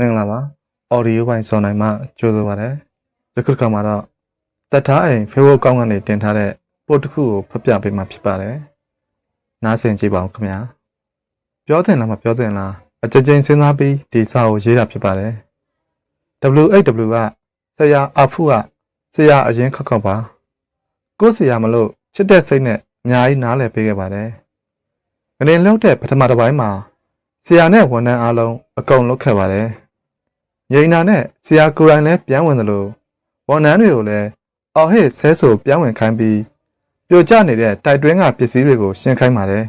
မင်္ဂလာပါအော်ဒီယိုပိုင်းစောနိုင်မှကြိုဆိုပါရစေယခုတစ်ခါမှာတော့တက်ထားအိမ် Facebook ကောင်းကနေတင်ထားတဲ့ပို့တစ်ခုကိုဖတ်ပြပေးမှာဖြစ်ပါတယ်နားဆင်ကြည့်ပါဦးခင်ဗျာပြောတင်လားမပြောတင်လားအကြိမ်ကြိမ်စဉ်းစားပြီးဒီစာကိုရေးတာဖြစ်ပါတယ် W8W ကဆရာအဖုကဆရာအရင်ခောက်ခောက်ပါကိုယ်ဆရာမလို့ချစ်တဲ့စိတ်နဲ့အများကြီးနားလည်ပေးခဲ့ပါတယ်ငနေလောက်တဲ့ပထမတစ်ပိုင်းမှာဆရာနဲ့ဝန်ထမ်းအားလုံးအကုန်လုတ်ခဲ့ပါတယ် ငိန်နာနဲ့ဆရာကိုယ်တိုင်လည်းပြန်ဝင်သလိုဝန်ထမ်းတွေကိုလည်းအော်ဟစ်ဆဲဆိုပြန်ဝင်ခိုင်းပြီးပြိုကျနေတဲ့တိုက်တွင်းကပစ္စည်းတွေကိုရှင်းခိုင်းပါတယ်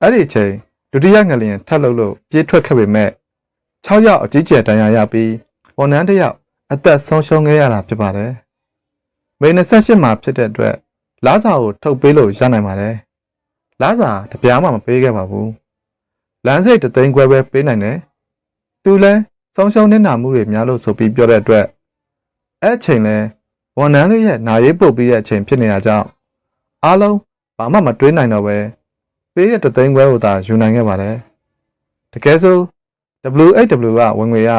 အဲ့ဒီအချိန်ဒုတိယငလျင်ထပ်လုပ်လို့ပြေးထွက်ခဲ့ပေမဲ့6ယောက်အကြီးကျယ်တန်ရာရပြီးဝန်ထမ်းတစ်ယောက်အသက်ဆုံးရှုံးခဲ့ရတာဖြစ်ပါတယ်မေ28မှာဖြစ်တဲ့အတွက်လားစာကိုထုတ်ပေးလို့ရနိုင်ပါတယ်လားစာတပြားမှမပေးခဲ့ပါဘူးလမ်းစိတ်တသိန်းခွဲပဲပေးနိုင်တယ်သူလည်း ဆုံးရှုံးနေတာမှုတွေများလို့ဆိုပြီးပြောတဲ့အတွက်အဲ့အချိန်လဲဝန်ထမ်းလေးရဲ့နာရေးပုတ်ပြီးတဲ့အချိန်ဖြစ်နေတာကြောင့်အားလုံးဘာမှမတွေးနိုင်တော့ပဲပေးတဲ့တသိန်းခွဲကိုသာယူနိုင်ခဲ့ပါတယ်တကယ်ဆို W8W ကဝင်ငွေက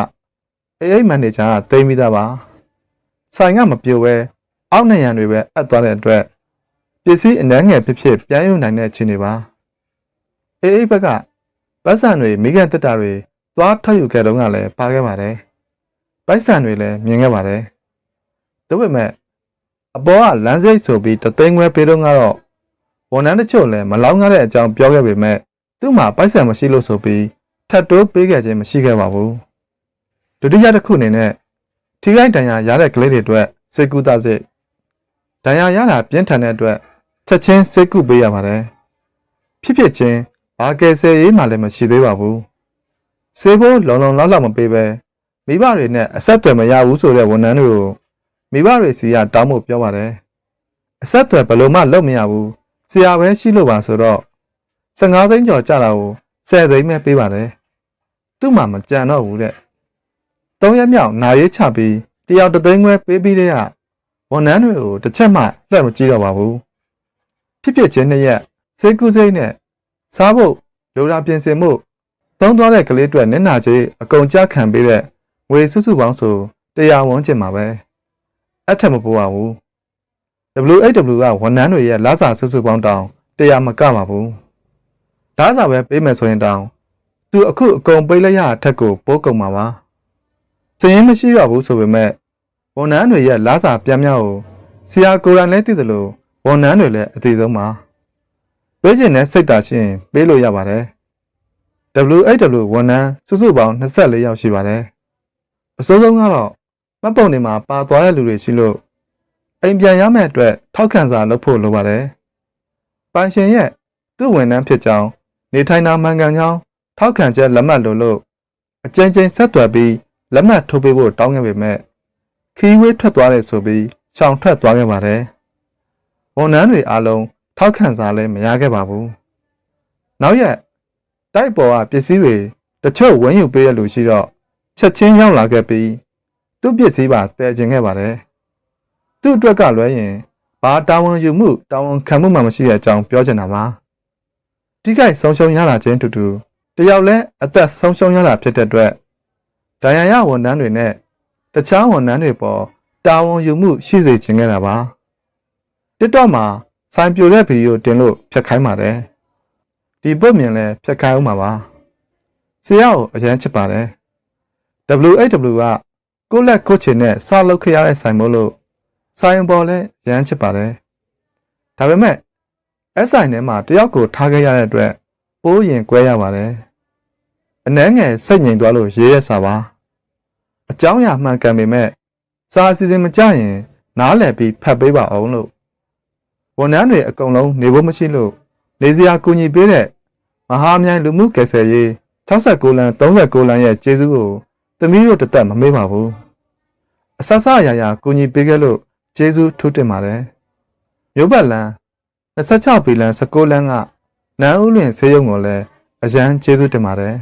AA manager ကသိမ်းပြီးသားပါဆိုင်ကမပြိုပဲအောက်နေရန်တွေပဲအပ်သွားတဲ့အတွက်ပစ္စည်းအနှဲငယ်ဖြစ်ဖြစ်ပြန်ယူနိုင်တဲ့အခြေအနေပါ AA ဘက်ကပတ်စံတွေမိကန်တက်တာတွေ သွားထွက်ယူခဲ့တော့ကလည်းပါခဲ့ပါတယ်ပိုက်ဆံတွေလည်းမြင်ခဲ့ပါတယ်ဒါပေမဲ့အပေါ်ကလမ်းစိတ်ဆိုပြီးတသိန်းခွဲပေးတော့ကတော့ဝန်ထမ်းတချို့လည်းမလောင်းကားတဲ့အကြောင်းပြောခဲ့ပေမဲ့သူ့မှာပိုက်ဆံမရှိလို့ဆိုပြီးထပ်တိုးပေးခဲ့ခြင်းမရှိခဲ့ပါဘူးဒုတိယတစ်ခုအနေနဲ့ထိခိုက်ဒဏ်ရာရတဲ့ကလေးတွေအတွက်စိတ်ကူးသားစိတ်ဒဏ်ရာရတာပြင်းထန်တဲ့အတွက်ချက်ချင်းစိတ်ကူးပေးရပါတယ်ဖြစ်ဖြစ်ချင်းဘာကယ်ဆယ်ရေးမှလည်းမရှိသေးပါဘူး စေဖို့လုံလုံလောက်လောက်မပေးပဲမိဘတွေနဲ့အဆက်အသွယ်မရဘူးဆိုတဲ့ဝန်ထမ်းတွေကိုမိဘတွေစီကတောင်းဖို့ပြောပါတယ်အဆက်အသွယ်ဘယ်လိုမှလုပ်မရဘူးဆရာပဲရှိလို့ပါဆိုတော့15သိန်းကျော်ကြတာကို10သိန်းပဲပေးပါတယ်သူ့မှာမကြံတော့ဘူးတဲ့3ရက်မြောက်နာရေးချပြီးတယောက်တစ်သိန်းခွဲပေးပြီးတဲ့ကဝန်ထမ်းတွေကိုတစ်ချက်မှလှည့်မကြည့်တော့ပါဘူးဖြစ်ဖြစ်ချင်းနှစ်ရက်စိတ်ကူးစိတ်နဲ့စားဖို့လိုတာပြင်ဆင်မှု သုံးသွားတဲ့ကလေးအတွက်နင့်နာကြီးအကုန်ကြခံပေးတဲ့ငွေစုစုပေါင်းဆိုတရားဝန်းကျင်မှာပဲအထက်မပိုးပါဘူး WHW ကဝန်ထမ်းတွေရဲ့လစာစုစုပေါင်းတောင်တရားမကပါဘူးလစာပဲပေးမယ်ဆိုရင်တောင်သူအခုအကုန်ပေးလိုက်ရအထက်ကိုပိုးကုန်မှာပါစရင်မရှိတော့ဘူးဆိုပေမဲ့ဝန်ထမ်းတွေရဲ့လစာပြန်မြောက်ကိုဆရာကိုရန်လည်းသိတယ်လို့ဝန်ထမ်းတွေလည်းအသိဆုံးပါပေးခြင်းနဲ့စိတ်သာရှိရင်ပေးလို့ရပါတယ် WHW ဝန်ထမ်းစုစုပေါင်း24ယောက်ရှိပါတယ်အစိုးဆုံးကတော့မှတ်ပုံတွေမှာပါသွားတဲ့လူတွေရှိလို့အိမ်ပြန်ရမယ့်အတွက်ထောက်ခံစာလုပ်ဖို့လိုပါတယ်။ပိုင်ရှင်ရဲ့သူ့ဝန်ထမ်းဖြစ်ကြောင်းနေထိုင်တာမှန်ကန်ကြောင်းထောက်ခံချက်လက်မှတ်လိုလို့အကြိမ်ကြိမ်ဆက်သွယ်ပြီးလက်မှတ်ထိုးပေးဖို့တောင်းခဲ့ပေမဲ့ခီးဝေးထွက်သွားတယ်ဆိုပြီးရှောင်ထွက်သွားခဲ့ပါတယ်။ဝန်ထမ်းတွေအားလုံးထောက်ခံစာလည်းမရခဲ့ပါဘူး။နောက်ရက် တိုက်ပေါ်ကပစ္စည်းတွေတချို့ဝန်းယူပေးရလို့ရှိတော့ချက်ချင်းရောက်လာခဲ့ပြီးသူ့ပစ္စည်းပါတည်ကျင်ခဲ့ပါတယ်။သူ့အတွက်ကလွဲရင်ဘာတာဝန်ယူမှုတာဝန်ခံမှုမှမရှိတဲ့အကြောင်းပြောချင်တာပါ။တိခိုက်ဆုံးရှုံးရတာချင်းတူတူတယောက်လဲအသက်ဆုံးရှုံးရတာဖြစ်တဲ့အတွက်ဒဏ်ရာရဝန်ထမ်းတွေနဲ့တခြားဝန်ထမ်းတွေပေါ်တာဝန်ယူမှုရှိစေချင်ခဲ့တာပါ။ TikTok မှာစိုင်ပြိုတဲ့ဗီဒီယိုတင်လို့ဖြတ်ခိုင်းပါတယ်။ ဒီပုတ်မြင်လဲဖြတ်ခိုင်းအောင်ပါပါ။ဆရာကိုအရန်ချစ်ပါတယ်။ WHW ကကိုယ့်လက်ကိုယ့်ချင်နဲ့စလုပ်ခဲ့ရတဲ့ဆိုင်မို့လို့ဆိုင်ပေါ်လဲရမ်းချစ်ပါတယ်။ဒါပေမဲ့အဆိုင်ထဲမှာတယောက်ကိုထားခဲ့ရတဲ့အတွက်ပိုးရင်ကွဲရပါတယ်။အနှဲငယ်စိတ်ငြိမ်သွားလို့ရေးရစာပါ။အကြောင်းအရာမှန်ကန်ပေမဲ့စာအစီအစဉ်မကြရင် နားလည်ပြီးဖတ်ပေးပါအောင်လို့ဝန်ထမ်းတွေအကုန်လုံးနေဖို့မရှိလို့ နေစရာကူညီပေးတဲ့မဟာမြိုင်လူမှုကယ်ဆယ်ရေး69လမ်း39လမ်းရဲ့ကျေးဇူးကိုသမီးတို့တသက်မမေ့ပါဘူးအဆဆအရာရာကိုကြီးပေးခဲ့လို့ကျေးဇူးထူးတင်ပါတယ်မြို့ပတ်လန်း26ဘီလန်16လမ်းကနန်းဦးလွင်ဆေးရုံကိုလည်းအရန်ကျေးဇူးတင်ပါတယ်